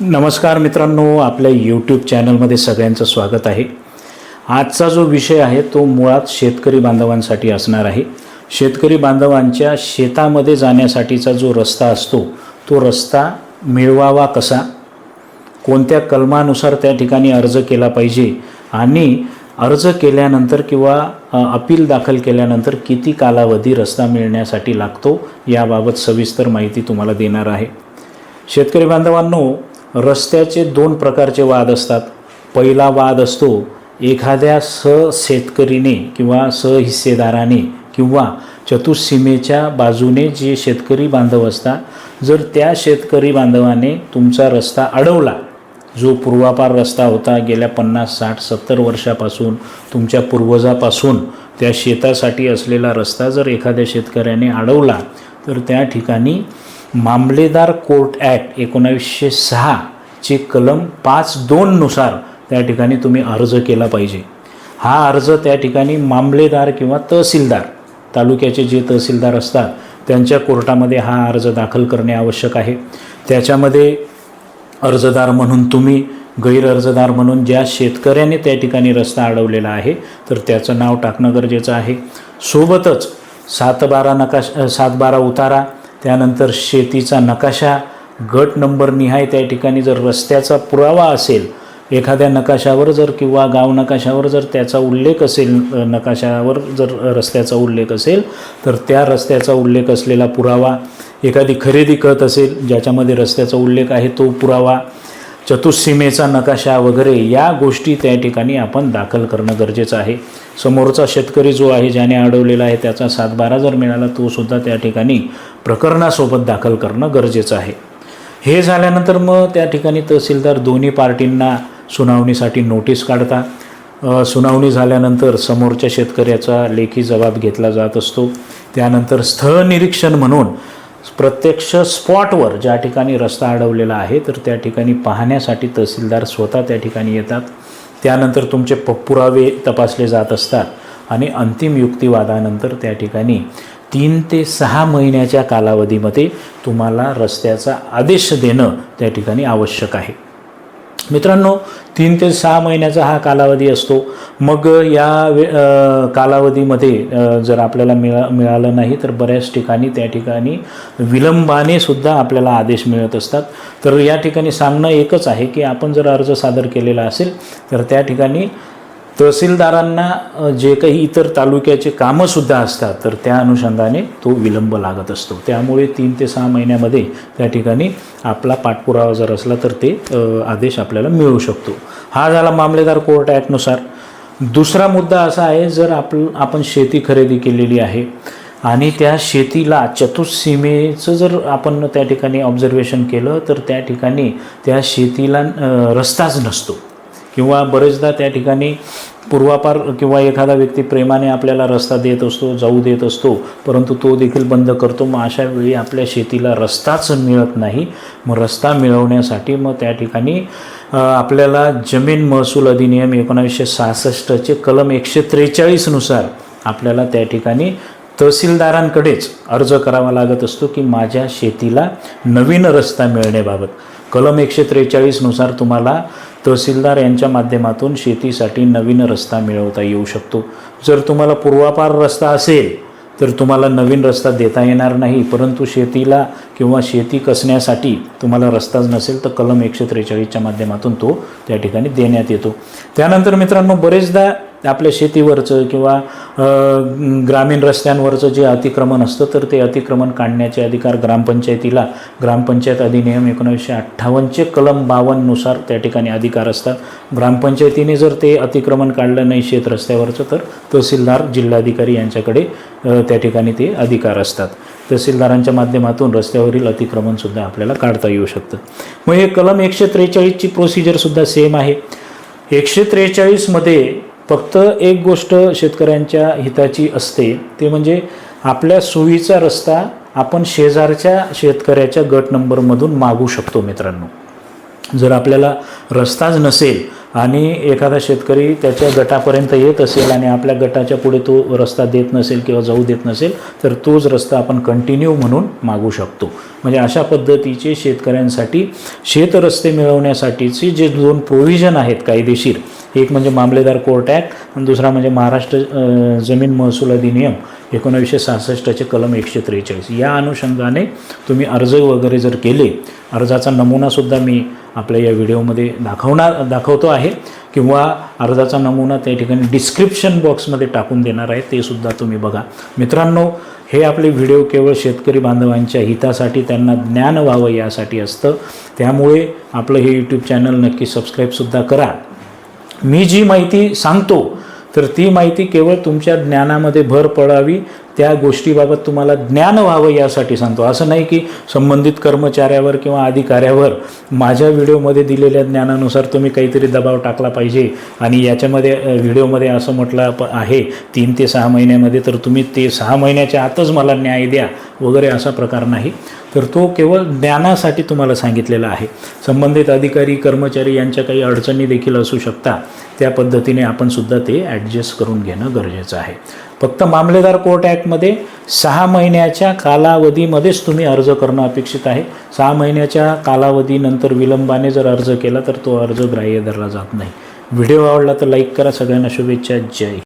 नमस्कार मित्रांनो आपल्या यूट्यूब चॅनलमध्ये सगळ्यांचं स्वागत आहे. आजचा जो विषय आहे तो मुळात शेतकरी बांधवांसाठी असणार आहे. शेतकरी बांधवांच्या शेतामध्ये जाण्यासाठीचा जो रस्ता असतो तो रस्ता मिळवावा कसा? कोणत्या कलमानुसार त्या ठिकाणी अर्ज केला पाहिजे? आणि अर्ज केल्यानंतर किंवा अपील दाखल केल्यानंतर किती कालावधी रस्ता मिळण्यासाठी लागतो याबाबत सविस्तर माहिती तुम्हाला देणार आहे. शेतकरी बांधवांनो रस्त्याचे दोन प्रकारचे वाद असतात. पहिला वाद असतो एखाद्या सहशेतकरीने किंवा सहहिस्सेदाराने किंवा चतुःसीमेच्या बाजूने जे शेतकरी बांधव असतात जर त्या शेतकरी बांधवाने तुमचा रस्ता अडवला जो पूर्वापार रस्ता होता गेल्या पन्नास साठ सत्तर वर्षापासून तुमच्या पूर्वजापासून त्या शेतासाठी असलेला रस्ता जर एखाद्या शेतकऱ्याने अडवला तर त्या ठिकाणी मामलेदार कोर्ट ॲक्ट एकोणावीसशे सहाचे कलम पाच दोननुसार त्या ठिकाणी तुम्ही अर्ज केला पाहिजे. हा अर्ज त्या ठिकाणी मामलेदार किंवा तहसीलदार तालुक्याचे जे तहसीलदार असतात त्यांच्या कोर्टामध्ये हा अर्ज दाखल करणे आवश्यक आहे. त्याच्यामध्ये अर्जदार म्हणून तुम्ही गैरअर्जदार म्हणून ज्या शेतकऱ्याने त्या ठिकाणी रस्ता अडवलेला आहे तर त्याचं नाव टाकणं गरजेचं आहे. सोबतच सात बारा नकाश सात बारा उतारा त्यानंतर शेतीचा नकाशा गट नंबर निहाय त्या ठिकाणी जर रस्त्याचा पुरावा असेल एखाद्या नकाशावर जर किंवा गाव नकाशावर जर त्याचा उल्लेख असेल नकाशावर जर रस्त्याचा उल्लेख असेल तर त्या रस्त्याचा उल्लेख असलेला पुरावा एखादी खरेदी करत असेल ज्याच्यामध्ये रस्त्याचा उल्लेख आहे तो पुरावा चतुस्सीमेचा नकाशा वगैरे या गोष्टी त्या ठिकाणी आपण दाखल करणं गरजेचं आहे. समोरचा शेतकरी जो आहे ज्याने अडवलेला आहे त्याचा सातबारा जर मिळाला तो सुद्धा त्या ठिकाणी प्रकरणासोबत दाखल करणं गरजेचं आहे. हे झाल्यानंतर मग त्या ठिकाणी तहसीलदार दोन्ही पार्टींना सुनावणीसाठी नोटीस काढतात सुनावणी झाल्यानंतर समोरच्या शेतकऱ्याचा लेखी जबाब घेतला जात असतो. त्यानंतर स्थळ निरीक्षण म्हणून प्रत्यक्ष स्पॉटवर ज्या ठिकाणी रस्ता अडवलेला आहे तर त्या ठिकाणी पाहण्यासाठी तहसीलदार स्वतः त्या ठिकाणी येतात. त्यानंतर तुमचे प पुरावे तपासले जात असतात आणि अंतिम युक्तिवादानंतर त्या ठिकाणी तीन ते सहा महिन्याच्या कालावधीमध्ये तुम्हाला रस्त्याचा आदेश देणं त्या ठिकाणी आवश्यक आहे. मित्रांनो तीन ते सहा महिन्याचा हा कालावधी असतो. मग या वे कालावधीमध्ये जर आपल्याला मिळा मिळालं नाही तर बऱ्याच ठिकाणी त्या ठिकाणी विलंबाने सुद्धा आपल्याला आदेश मिळत असतात. तर या ठिकाणी सांगणं एकच आहे की आपण जर अर्ज सादर केलेला असेल तर त्या ठिकाणी तहसीलदारांना जे काही इतर तालुक्याचे कामंसुद्धा असतात तर त्या अनुषंगाने तो विलंब लागत असतो. त्यामुळे तीन ते सहा महिन्यामध्ये त्या ठिकाणी आपला पाठपुरावा जर असला तर ते आदेश आपल्याला मिळू शकतो. हा झाला मामलेदार कोर्ट ॲक्टनुसार दुसरा मुद्दा असा आहे जर आप आपण शेती खरेदी केलेली आहे आणि त्या शेतीला चतुसीमेचं जर आपण त्या ठिकाणी ऑब्झर्वेशन केलं तर त्या ठिकाणी त्या शेतीला रस्ताच नसतो. किंवा बरेचदा त्या ठिकाणी पूर्वापार किंवा एखादा व्यक्ती प्रेमाने आपल्याला रस्ता देत असतो जाऊ देत असतो परंतु तो देखील बंद करतो मग अशा वेळी आपल्या शेतीला रस्ताच मिळत नाही. मग रस्ता मिळवण्यासाठी मग त्या ठिकाणी आपल्याला जमीन महसूल अधिनियम एकोणावीसशे सहासष्टचे कलम एकशे त्रेचाळीसनुसार आपल्याला त्या ठिकाणी तहसीलदारांकडेच अर्ज करावा लागत असतो की माझ्या शेतीला नवीन रस्ता मिळण्याबाबत. कलम एकशे त्रेचाळीसनुसार तुम्हाला तहसीलदार यांच्या माध्यमातून शेतीसाठी नवीन रस्ता मिळवता येऊ शकतो. जर तुम्हाला पूर्वापार रस्ता असेल तर तुम्हाला नवीन रस्ता देता येणार नाही परंतु शेतीला किंवा शेती कसण्यासाठी तुम्हाला रस्ताच नसेल तर कलम एकशे त्रेचाळीसच्या माध्यमातून तो त्या ठिकाणी देण्यात येतो. त्यानंतर मित्रांनो बरेचदा आपल्या शेतीवरचं किंवा ग्रामीण रस्त्यांवरचं जे अतिक्रमण असतं तर ते अतिक्रमण काढण्याचे अधिकार ग्रामपंचायतीला. ग्रामपंचायत अधिनियम एकोणीसशे अठ्ठावन्नचे कलम बावन्ननुसार त्या ठिकाणी अधिकार असतात. ग्रामपंचायतीने जर ते अतिक्रमण काढलं नाही शेत रस्त्यावरचं तर तहसीलदार जिल्हाधिकारी यांच्याकडे त्या ठिकाणी ते अधिकार असतात. तहसीलदारांच्या माध्यमातून रस्त्यावरील अतिक्रमणसुद्धा आपल्याला काढता येऊ शकतं. मग हे कलम एकशे त्रेचाळीसची प्रोसिजरसुद्धा सेम आहे. एकशे त्रेचाळीसमध्ये फक्त एक गोष्ट शेतकऱ्यांच्या हिताची असते ते म्हणजे आपल्या सोयीचा रस्ता आपण शेजारच्या शेतकऱ्याच्या गट नंबरमधून मागू शकतो मित्रांनो. जर आपल्याला रस्ताच नसेल आणि एखादा शेतकरी त्याच्या गटापर्यंत येत असेल आणि आपल्या गटाच्या पुढे तो रस्ता देत नसेल किंवा जाऊ देत नसेल तर तोच रस्ता आपण कंटिन्यू म्हणून मागू शकतो. म्हणजे अशा पद्धतीचे शेतकऱ्यांसाठी शेतरस्ते मिळवण्यासाठीचे जे दोन प्रोव्हिजन आहेत कायदेशीर एक म्हणजे मामलेदार कोर्ट ॲक्ट आणि दुसरा म्हणजे महाराष्ट्र जमीन महसूल अधिनियम एकोणावीसशे सहासष्टचे कलम एकशे त्रेचाळीस. या अनुषंगाने तुम्ही अर्ज वगैरे जर केले अर्जाचा नमुनासुद्धा मी आपल्या या व्हिडिओमध्ये दाखवणार दाखवतो आहे. किंवा अर्जाचा नमुना त्या ठिकाणी डिस्क्रिप्शन बॉक्समध्ये टाकून देणार आहे ते सुद्धा तुम्ही बघा. मित्रांनो हे आपले व्हिडिओ केवळ शेतकरी बांधवांच्या हितासाठी त्यांना ज्ञान व्हावं यासाठी असतं. त्यामुळे आपलं हे यूट्यूब चॅनल नक्की सबस्क्राईबसुद्धा करा. मी जी माहिती सांगतो तर ती माहिती केवळ तुमच्या ज्ञानामध्ये भर पडावी त्या गोष्टीबाबत तुम्हाला ज्ञान व्हावं यासाठी सांगतो. असं नाही की संबंधित कर्मचाऱ्यावर किंवा अधिकाऱ्यावर माझ्या व्हिडिओमध्ये दिलेल्या ज्ञानानुसार तुम्ही काहीतरी दबाव टाकला पाहिजे आणि याच्यामध्ये व्हिडिओमध्ये असं म्हटलं प- आहे तीन ते सहा महिन्यामध्ये तर तुम्ही ते सहा महिन्याच्या आतच मला न्याय द्या वगैरे असा प्रकार नाही. तर तो केवळ ज्ञानासाठी तुम्हाला सांगितलेला आहे. संबंधित अधिकारी कर्मचारी यांच्या काही अडचणी देखील असू शकता. त्या पद्धतीने आपण सुद्धा ते ॲडजस्ट करून घेणं गरजेचं आहे. फक्त मामलेदार कोर्ट ॲक्टमध्ये सहा महिन्याच्या कालावधीमध्येच तुम्ही अर्ज करणं अपेक्षित आहे. सहा महिन्याच्या कालावधीनंतर विलंबाने जर अर्ज केला तर तो अर्ज ग्राह्य धरला जात नाही. व्हिडिओ आवडला तर लाईक करा. सगळ्यांना शुभेच्छा. जय